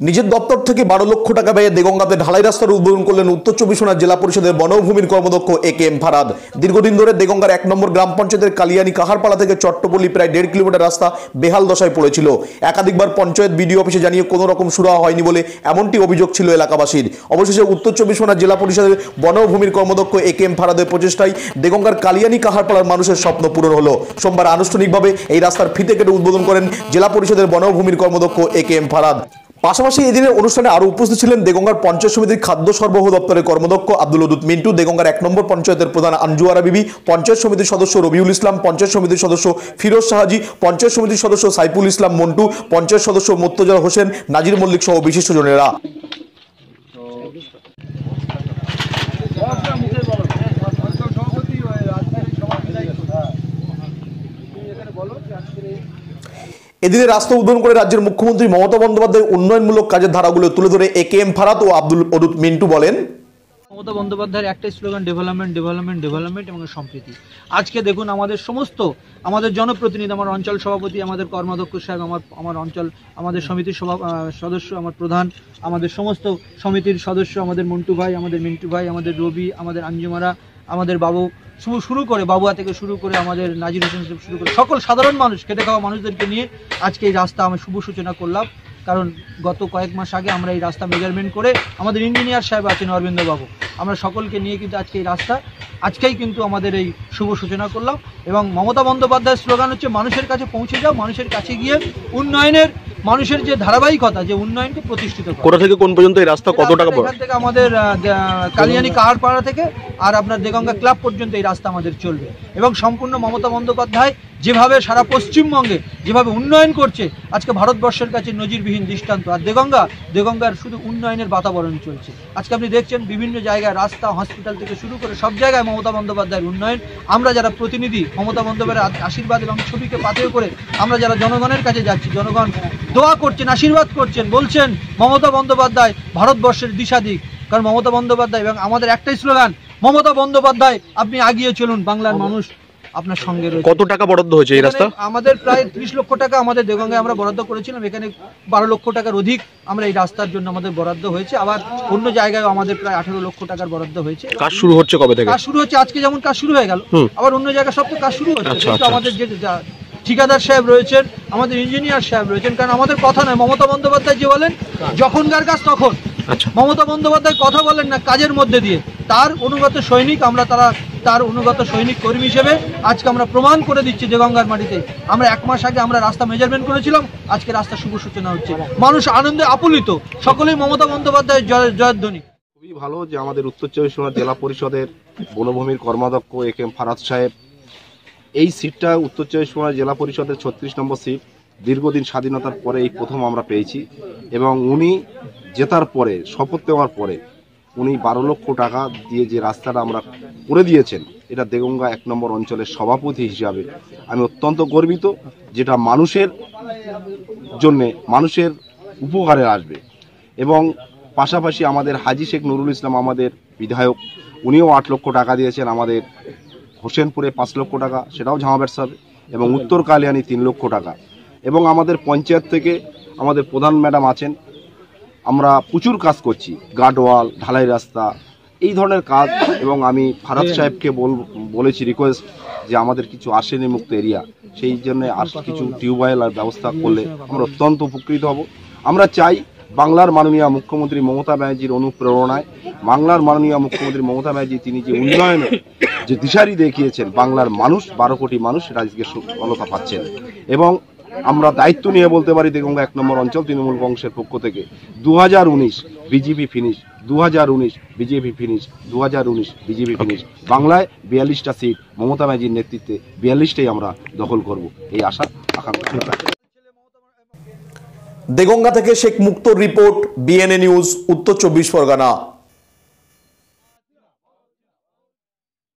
নিজের দপ্তর থেকে বারো লক্ষ টাকা ব্যয়ে দেগঙ্গাতে ঢালাই রাস্তার উদ্বোধন করলেন উত্তর চব্বিশ পরগনা জেলা পরিষদের বনভূমির কর্মদক্ষ এ কে এম ফারাদ। দীর্ঘদিন ধরে দেগঙ্গার এক নম্বর গ্রাম পঞ্চায়েতের কালিয়ানি কাহারপাড়া থেকে চট্টপল্লী প্রায় দেড় কিলোমিটার রাস্তা বেহাল দশায় পড়েছিল। একাধিকবার পঞ্চায়েত বিডিও অফিসে জানিয়ে কোনো রকম সুরাহা হয়নি বলে এমনটি অভিযোগ ছিল এলাকাবাসীর। অবশেষে উত্তর চব্বিশ পরগনা জেলা পরিষদের বনভূমির কর্মদক্ষ এ কে এম ফারাদের প্রচেষ্টায় দেগঙ্গার কালিয়ানি কাহারপাড়ার মানুষের স্বপ্ন পূরণ হলো। সোমবার আনুষ্ঠানিকভাবে এই রাস্তার ফিতে কেটে উদ্বোধন করেন জেলা পরিষদের বনভূমির কর্মদক্ষ এ কে এম ফারাদ। পাশাপাশি এদিনের অনুষ্ঠানে আরও উপস্থিত ছিলেন দেগঙ্গার পঞ্চায়েত সমিতির খাদ্য সরবরাহ দপ্তরের কর্মদক্ষ আব্দুল উদুত মিন্টু, দেগঙ্গার এক নম্বর পঞ্চায়েতের প্রধান আঞ্জুয়ারা বিবি, পঞ্চায়েত সমিতির সদস্য রবিউল ইসলাম, পঞ্চায়েত সমিতির সদস্য ফিরোজ শাহাজি পঞ্চায়েত সমিতির সদস্য সাইফুল ইসলাম মন্টু, পঞ্চায়েত সদস্য মোত্তজা হোসেন, নাজির মল্লিক সহ বিশিষ্টজনেরা এদিনে রাস্তা উদ্বোধন করে রাজ্যের মুখ্যমন্ত্রী মমতা বন্দ্যোপাধ্যায় উন্নয়নমূলক কাজের ধারাগুলো তুলে ধরে এ কে এম ফারাত ও আব্দুল অদুত মিন্টু বলেন। মমতা বন্দ্যোপাধ্যায়ের একটাই স্লোগান ডেভেলপমেন্ট ডেভেলপমেন্ট ডেভেলপমেন্ট এবং সম্প্রীতি। আজকে দেখুন আমাদের সমস্ত, আমাদের জনপ্রতিনিধি, আমার অঞ্চল সভাপতি, আমাদের কর্মাধ্যক্ষ সাহেব, আমার আমার অঞ্চল, আমাদের সমিতির সভা সদস্য, আমার প্রধান, আমাদের সমস্ত সমিতির সদস্য, আমাদের মন্টু ভাই, আমাদের মিন্টু ভাই, আমাদের রবি, আমাদের আঞ্জুমারা, আমাদের বাবু শুরু করে, বাবুয়া থেকে শুরু করে আমাদের নাজির হোসেন শুরু করে সকল সাধারণ মানুষ খেটে খাওয়া মানুষদেরকে নিয়ে আজকে এই রাস্তা আমি শুভ সূচনা করলাম। কারণ গত কয়েক মাস আগে আমরা এই রাস্তা মেজারমেন্ট করে আমাদের ইঞ্জিনিয়ার সাহেব আছেন অরবিন্দবাবু। আমরা সকলকে নিয়ে কিন্তু আজকে এই রাস্তা, আজকেই কিন্তু আমাদের এই শুভ সূচনা করলাম। এবং মমতা বন্দ্যোপাধ্যায়ের স্লোগান হচ্ছে, মানুষের কাছে পৌঁছে যাও, মানুষের কাছে গিয়ে উন্নয়নের মানুষের যে ধারাবাহিকতা যে উন্নয়নকে প্রতিষ্ঠিত করা। কোথা থেকে কোন পর্যন্ত এই রাস্তা কত টাকা পড়ে এখান থেকে আমাদের কালিয়ানি কাহারপাড়া থেকে আর আপনার দেগঙ্গা ক্লাব পর্যন্ত এই রাস্তা আমাদের চলবে। এবং সম্পূর্ণ মমতা বন্দ্যোপাধ্যায় যেভাবে সারা পশ্চিমবঙ্গে যেভাবে উন্নয়ন করছে আজকে ভারতবর্ষের কাছে নজিরবিহীন দৃষ্টান্ত। আর দেগঙ্গা দেগঙ্গার শুধু উন্নয়নের বাতাবরণ চলছে। আজকে আপনি দেখছেন বিভিন্ন জায়গায় রাস্তা হসপিটাল থেকে শুরু করে সব জায়গায় মমতা বন্দ্যোপাধ্যায়ের উন্নয়ন। আমরা যারা প্রতিনিধি মমতা বন্দ্যোপাধ্যায়ের আশীর্বাদ এবং ছবিকে পাথেয় করে আমরা যারা জনগণের কাছে যাচ্ছি জনগণ দোয়া করছেন আশীর্বাদ করছেন বলছেন মমতা বন্দ্যোপাধ্যায় ভারতবর্ষের দিশাদিক। কারণ মমতা বন্দ্যোপাধ্যায় এবং আমাদের একটাই স্লোগান মমতা বন্দ্যোপাধ্যায় আপনি আগিয়ে চলুন বাংলার মানুষ আপনার সঙ্গে রয়েছে। কত টাকা বরাদ্দ হয়েছে এই রাস্তা? আমাদের প্রায় ত্রিশ লক্ষ টাকা আমাদের দেগঙ্গায় আমরা বরাদ্দ করেছিলাম এখানে বারো লক্ষ টাকার অধিক আমরা এই রাস্তার জন্য আমাদের বরাদ্দ হয়েছে। আবার অন্য জায়গায় আমাদের প্রায় আঠারো লক্ষ টাকার বরাদ্দ হয়েছে। কাজ শুরু হচ্ছে কবে থেকে? কাজ শুরু হচ্ছে আজকে যেমন কাজ শুরু হয়ে গেল আবার অন্য জায়গায় সব তো কাজ শুরু হচ্ছে। আচ্ছা, আচ্ছা, আমাদের যা- ঠিকাদার সাহেব রয়েছেন আমাদের ইঞ্জিনিয়ার সাহেব রয়েছেন কারণ আমাদের কথা নয় মমতা বন্দ্যোপাধ্যায় যে বলেন যখনকার কাজ তখন। আচ্ছা। মমতা বন্দ্যোপাধ্যায় কথা বলেন না কাজের মধ্যে দিয়ে। তার অনুগত সৈনিক আমরা তারা তার অনুগত সৈনিক কর্মী হিসেবে আজকে আমরা প্রমাণ করে দিচ্ছি যে গঙ্গার মাটিতে। আমরা এক মাস আগে আমরা রাস্তা মেজারমেন্ট করেছিলাম আজকে রাস্তা শুভ সূচনা হচ্ছে। মানুষ আনন্দে আপুলিত সকলেই মমতা বন্দ্যোপাধ্যায়ের জয় জয়ধ্বনি খুবই ভালো যে আমাদের উত্তর চব্বিশ পরগনা জেলা পরিষদের বনভূমির কর্মাধ্যক্ষ এ কে এম ফারাদ সাহেব এই সিটটা উত্তর চব্বিশ পরগনা জেলা পরিষদের ছত্রিশ নম্বর সিট। দীর্ঘদিন স্বাধীনতার পরে এই প্রথম আমরা পেয়েছি। এবং উনি জেতার পরে, শপথ নেওয়ার পরে উনি বারো লক্ষ টাকা দিয়ে যে রাস্তাটা আমরা করে দিয়েছেন, এটা দেগঙ্গা এক নম্বর অঞ্চলের সভাপতি হিসাবে আমি অত্যন্ত গর্বিত, যেটা মানুষের জন্যে, মানুষের উপকারে আসবে। এবং পাশাপাশি আমাদের হাজি শেখ নুরুল ইসলাম আমাদের বিধায়ক, উনিও আট লক্ষ টাকা দিয়েছেন আমাদের হোসেনপুরে পাঁচ লক্ষ টাকা সেটাও ঝামাবের হবে এবং উত্তর কালিয়ানি তিন লক্ষ টাকা। এবং আমাদের পঞ্চায়েত থেকে আমাদের প্রধান ম্যাডাম আছেন আমরা প্রচুর কাজ করছি গার্ডওয়াল ঢালাই রাস্তা এই ধরনের কাজ এবং আমি ফারাদ সাহেবকে বল বলেছি রিকোয়েস্ট যে আমাদের কিছু আর্সেনি মুক্ত এরিয়া সেই জন্য আর কিছু টিউবওয়েল আর ব্যবস্থা করলে আমরা অত্যন্ত উপকৃত হব। আমরা চাই বাংলার মাননীয় মুখ্যমন্ত্রী মমতা ব্যানার্জির অনুপ্রেরণায়, বাংলার মাননীয় মুখ্যমন্ত্রী মমতা ব্যানার্জি, তিনি যে উন্নয়নে যে দিশারি দেখিয়েছেন, বাংলার মানুষ, বারো কোটি মানুষ সেটা আজকে সফলতা পাচ্ছেন। এবং আমরা দায়িত্ব নিয়ে বলতে পারি দেগঙ্গা এক নম্বর অঞ্চল তৃণমূল কংগ্রেসের পক্ষ থেকে দু হাজার উনিশ বিজেপি ফিনিশ দু হাজার উনিশ বিজেপি ফিনিশ দু হাজার উনিশ বিজেপি ফিনিশ বাংলায় বিয়াল্লিশটা সিট মমতা ব্যানার্জির নেতৃত্বে বিয়াল্লিশটাই আমরা দখল করব, এই আশা আকাঙ্ক্ষা। দেগঙ্গা থেকে শেখ মুক্ত রিপোর্ট বিএনএ নিউজ উত্তর চব্বিশ পরগনা।